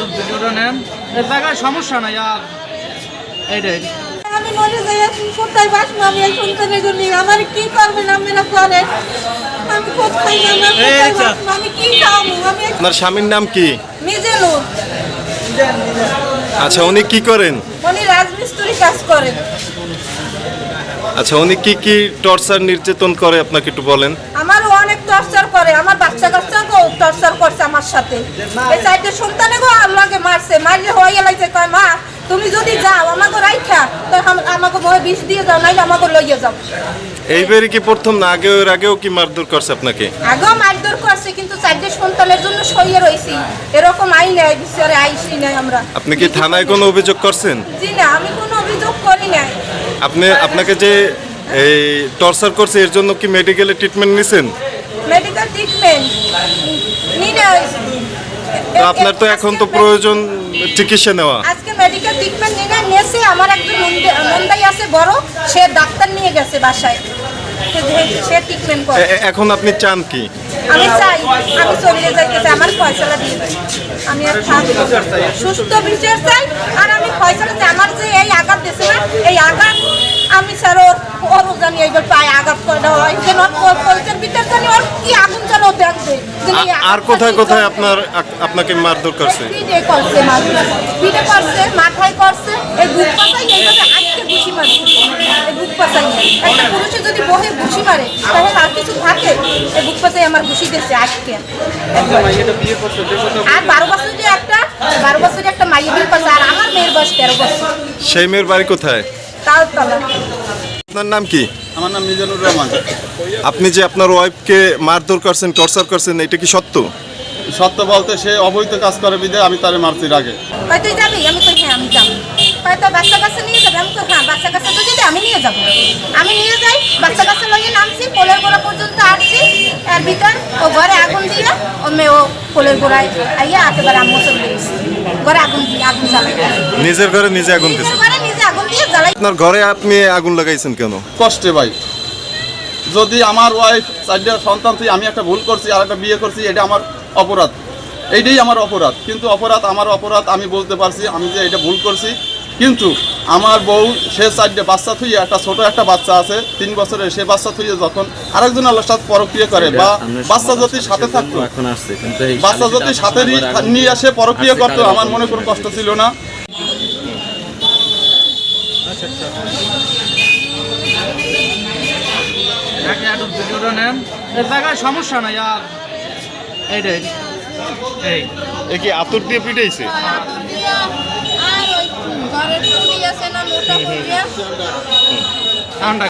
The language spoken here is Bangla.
একটু নেন। এর জায়গায় সমস্যা নাই আর এইটাই। আমি মরে যাই কোথায় বাসবো আমি এই সন্তানের জন্য আমার কি করবেন আপনারা করেন? আমি কোথায় যাব আমি কি খাব আমি আপনার স্বামীর নাম কি? আচ্ছা উনি কি করেন? উনি রাজমিস্ত্রি কাজ করেন। আচ্ছা উনি কি কি টর্চার নির্যাতন করে আপনাকে একটু বলেন। আমারও অনেক টর্চার করে আমার বাচ্চা কাচ্চাকেও টর্চার আমার সাথে। এই চারটে সন্তানে গো আল্লাহকে মারছে মারলে হয়ে গেলাইছে কয় মা তুমি যদি যাও আমাকে রাইখা তো আমাকে ভয় বিষ দিয়ে যাও নাইলে আমাকে লইয়ে যাও। এইবারই কি প্রথম না আগে এর আগেও কি মারধর করছে আপনাকে? আগেও মারধর করছে কিন্তু চারটে সন্তানের জন্য সইয়ে রয়েছি এরকম আই নাই বিচারে আইসি নাই আমরা। আপনি কি থানায় কোনো অভিযোগ করছেন? জি না আমি কোনো অভিযোগ করি নাই। আপনি আপনাকে যে এই টর্চার করছে এর জন্য কি মেডিকেলে ট্রিটমেন্ট নিছেন? মেডিকেল ট্রিটমেন্ট আপনার তো এখন তো প্রয়োজন চিকিৎসা নেওয়া। আজকে মেডিকেল ট্রিটমেন্ট নিয়ে নিয়েছে আমার একজন নন্দে- আছে বড় সে ডাক্তার নিয়ে গেছে বাসায়। সে- ট্রিটমেন্ট করে। এখন আপনি চান কি? আমি চাই আমি চলে যাইতেছি আমার ফয়সলা দিয়ে দেয় আমি আর থাকব সুস্থ বিচার চাই আর আমি ফয়সলা চাই। আমার যে এই আঘাত দিছে না এই আঘাত আমি স্যার ওর ওরও জানি এইবার পায়ে আঘাত করে হয়। যেন ওর পরিচয় ভিতর জানি ওর কি আগুন যেন ও দেখবে যেন এই আ- আর কোথায় কোথায় আপনার আপনাকে মারধর করছে? পিঠে করছে পিঠে করছে মাথায় করছে। এই বুক পাতাই এইভাবে আটকে ঘুষি মারছে এই বুক পাতাই একটা পুরুষে যদি বহে ঘুষি মারে তাহলে আর কিছু থাকে? এই বুক পাতাই আমার ঘুষি দিচ্ছে আটকে আর বারো বছর যে একটা বারো বছরে একটা মাইয়ে বিয়ে করছে আর আমার মেয়ের বয়স তেরো বছর। সেই মেয়ের বাড়ি কোথায়? আপনার নাম কি? আমার নাম মিজানুর রহমান। আপনি যে আপনার ওয়াইফকে মারধর করছেন টর্চার করছেন এটা কি সত্য? সত্য বলতে সে অবৈধ কাজ করে বিদে আমি তারে মারছি আগে কয় তুই যাবি? আমি কই হ্যাঁ আমি যাব। কয় তো বাচ্চা কাছে নিয়ে যাবে? আমি কই হ্যাঁ বাচ্চা কাছে তো যদি আমি নিয়ে যাব। আমি নিয়ে যাই বাচ্চা কাছে লইয়ে নামছি পোলের গোড়া পর্যন্ত আসছি এর ভিতর ও ঘরে আগুন ও মেয়ে গোড়ায় আইয়া একেবারে আম্মু চলে গেছে। ঘরে আগুন দিয়ে আগুন জ্বালাই নিজের ঘরে নিজে আগুন নিজের ঘরে নিজে আগুন দিয়ে জ্বালাই আপনার ঘরে আপনি আগুন লাগাইছেন কেন? কষ্টে ভাই। যদি আমার ওয়াইফ চারটা সন্তান তুই আমি একটা ভুল করছি আর একটা বিয়ে করছি এটা আমার অপরাধ। এইটাই আমার অপরাধ। কিন্তু অপরাধ আমার অপরাধ আমি বলতে পারছি আমি যে এটা ভুল করছি কিন্তু আমার বউ সে চারটে বাচ্চা থুই একটা ছোট একটা বাচ্চা আছে তিন বছরের সে বাচ্চা থুইয়ে যখন আরেকজন আল্লাহর সাথে পরক্রিয়া করে বা বাচ্চা যদি সাথে থাকতো এখন আসছে কিন্তু এই বাচ্চা যদি সাথে নিয়ে আসে পরক্রিয়া করতো আমার মনে কোনো কষ্ট ছিল না। জায়গায় সমস্যা নাই আর এইটাই এই। কি আতর দিয়ে পিটাইছে? ওই ঘরের